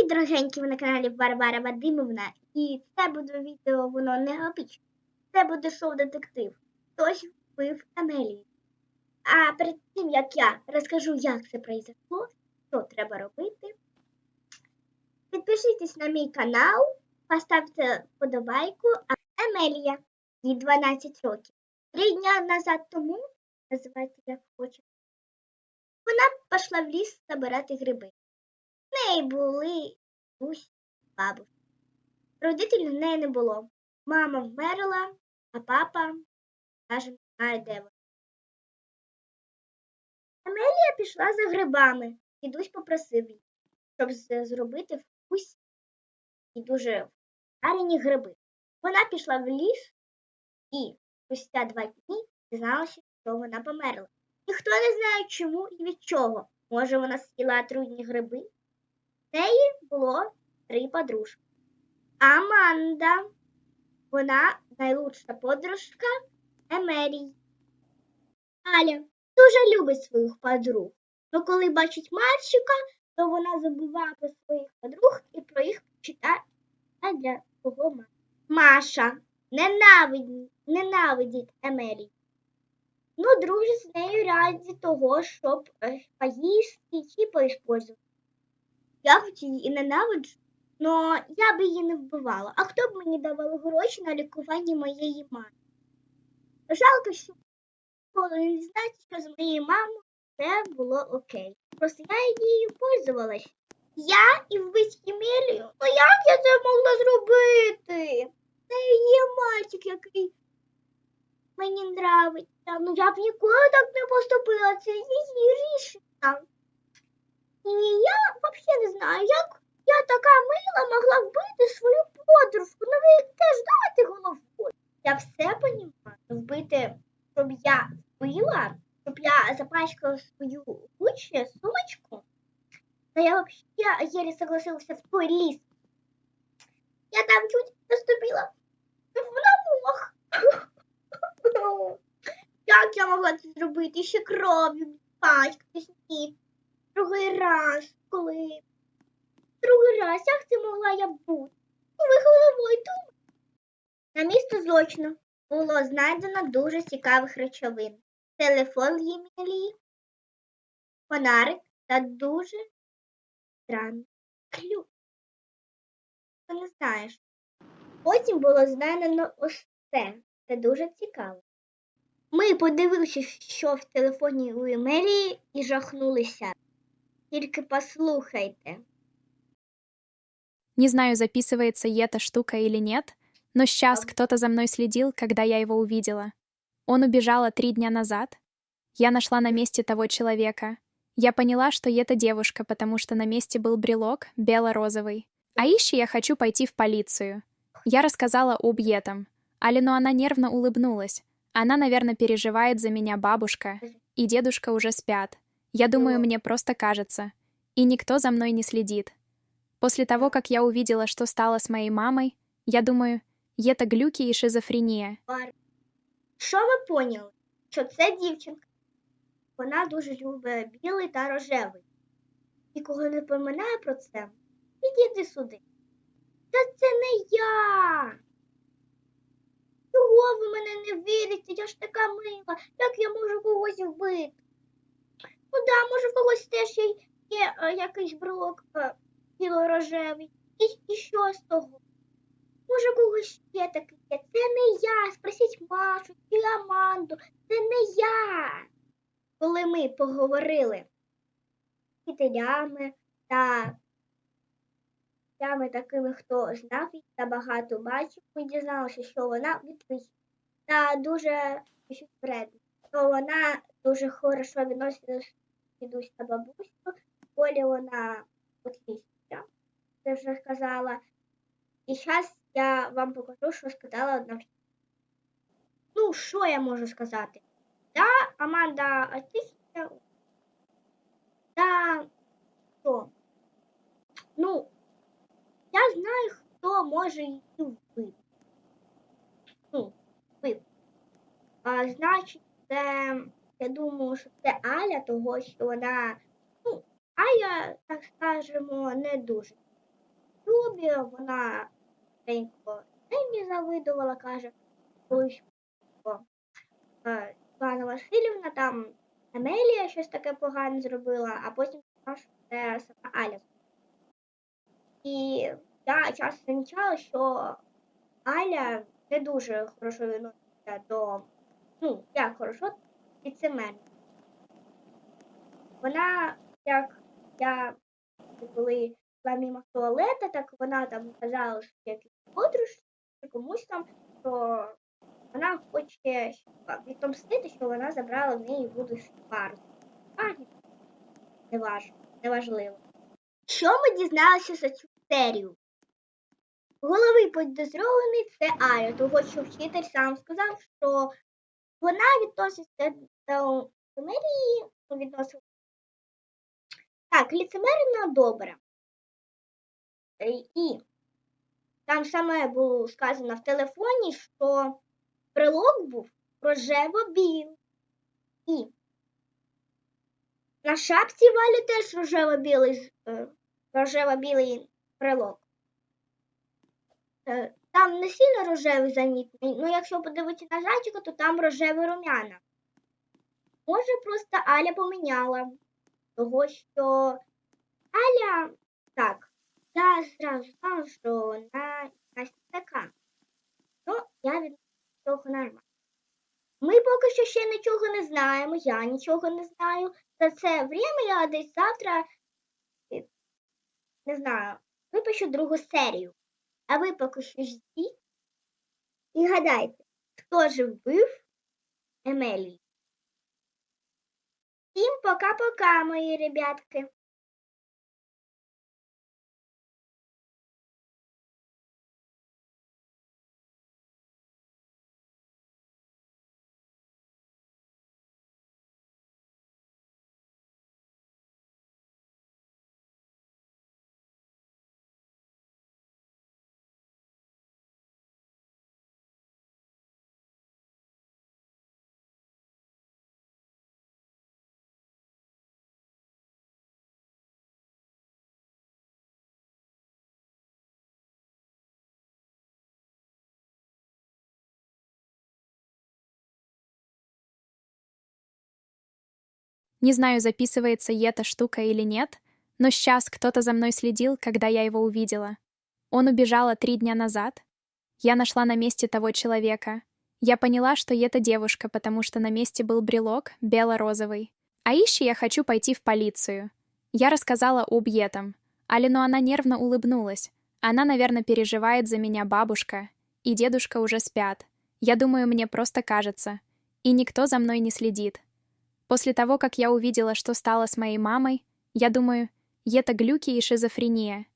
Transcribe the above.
Привіт, дорогенькі, ви на каналі Варвара Вадимовна. І це буде відео, воно не обічне. Це буде шоу детектив. Хтось вбив Амелію. А перед тим, як я розкажу, як це произошло, що треба робити, підпишіться на мій канал, поставте вподобайку. А Амелія, їй 12 років. Три дня назад тому, називайте як хочете, вона пішла в ліс забирати гриби. В неї були дідусь, бабуся. Родителів в неї не було. Мама вмерла, а папа каже, не знає, де вона. Амелія пішла за грибами. Дідусь попросив її, щоб зробити вкусні і дуже гарні гриби. Вона пішла в ліс і спустя два дні дізналася, що вона померла. Ніхто не знає, чому і від чого. Може, вона з'їла трудні гриби, неї було три подружки. Аманда, вона найлучша подружка Емерії. Аля дуже любить своїх подруг. але коли бачить мальчика, то вона забуває про своїх подруг і про їх читає для свого ма- Маша ненавидить, ненавидить Емерію. Ну, дружить з нею раді того, щоб е, поїсти чи поіспользувати. Я хоч її і ненавиджу, але я би її не вбивала. А хто б мені давав гроші на лікування моєї мами? Жалко, що ніколи не знати, що з моєю мамою все було окей. Просто я її пользувалась. Я і вбить Емілію? Ну як я це могла зробити? Це є мальчик, який мені нравиться. Ну я б ніколи так не поступила. Це її рішення. І я взагалі не знаю, як я така мила могла вбити свою подружку. Ну ви теж думаєте головою. Я все понімаю. Вбити, щоб я вбила, щоб я запачкала свою Гуччі сумочку. Та я взагалі еле согласилася в той ліс. Я там чуть наступила в намок. Як я могла це зробити? Ще кров'ю пачкатись? Ні. Другий раз, коли. Другий раз, як це могла я бути? Ви головою думаєте? На місце злочину було знайдено дуже цікавих речовин. Телефон Ємілії, фонарик та дуже странний ключ. Ти не знаєш. Потім було знайдено ось це. Це дуже цікаво. Ми подивилися, що в телефоні у Емелії, і жахнулися. Тільки послухайте. Не знаю, записывается и эта штука или нет, но сейчас кто-то за мной следил, когда я его увидела. Он убежала три дня назад. Я нашла на месте того человека. Я поняла, что это девушка, потому что на месте был брелок бело-розовый. А ищи я хочу пойти в полицию. Я рассказала об этом. Алину она нервно улыбнулась. Она, наверное, переживает за меня бабушка, и дедушка уже спят. Я думаю, мне просто кажется. И никто за мной не следит. После того, как я увидела, что стало с моей мамой, я думаю, это глюки и шизофрения. Бар. Що ви поняли? Що це дівчинка? Вона дуже любить білий та рожевий. І кого не поминає про це, підійди сюди. Та це не я. Чого ви мене не вірите? Я ж така мила. Як я можу когось вбити? Ну да, може в когось теж є, е, якийсь брелок е, біло-рожевий. І, і що з того? Може, когось ще таке є. Це не я. Спросіть Машу чи. Це не я. Коли ми поговорили з вчителями та вчителями такими, хто знав їх та багато бачив, ми дізналися, що вона відвищена та дуже вредна. То вона дуже хорошо відноситься дідусь та бабусю. В школі вона отлічниця. Це вже сказала. І зараз я вам покажу, що сказала одна вчителька. Ну, що я можу сказати? Да, Аманда отличная. Да, що? Ну, я знаю, хто може її вбити. Ну, вбити. А, значить, це, я думаю, що це Аля, того, що вона, ну, Аля, так скажемо, не дуже шлюбі, вона маленько Емі завидувала, каже, колись е, Васильівна, там Амелія щось таке погане зробила, а потім що це сама Аля. І я часто замічала, що Аля не дуже хорошо відноситься до, ну, як хорошо, ліцемерно. Вона, як я коли йшла мимо туалета, так вона там казала, що якийсь подружці, комусь там, що вона хоче відомстити, що вона забрала в неї воду пару. А, неваж, неважливо. Що ми дізналися за цю серію? Головний підозрюваний це Аля, того що вчитель сам сказав, що вона відноситься до Мерії, відносила. Так, ліцемерна добра. Е, І там саме було сказано в телефоні, що прилог був рожево-білий. І на шапці валі теж рожево-білий, е, рожево-білий прилог. Там не сильно рожевий замітний, ну якщо подивитися на зайчика, то там рожевий рум'яна. Може, просто Аля поміняла. Того, що Аля так, я зразу знала, що вона якась така. Ну, я від цього нормально. Ми поки що ще нічого не знаємо, я нічого не знаю. За це время я десь завтра е, не знаю, випишу другу серію. А ви поки що ждіть. І гадайте, хто же вбив Емелію? Всім пока-пока, мої ребятки. Не знаю, записывается и эта штука или нет, но сейчас кто-то за мной следил, когда я его увидела. Он убежала три дня назад. Я нашла на месте того человека. Я поняла, что это девушка, потому что на месте был брелок бело-розовый. А ищи я хочу пойти в полицию. Я рассказала об этом. Алину она нервно улыбнулась. Она, наверное, переживает за меня бабушка. И дедушка уже спят. Я думаю, мне просто кажется. И никто за мной не следит. После того, как я увидела, что стало с моей мамой, я думаю, это глюки и шизофрения.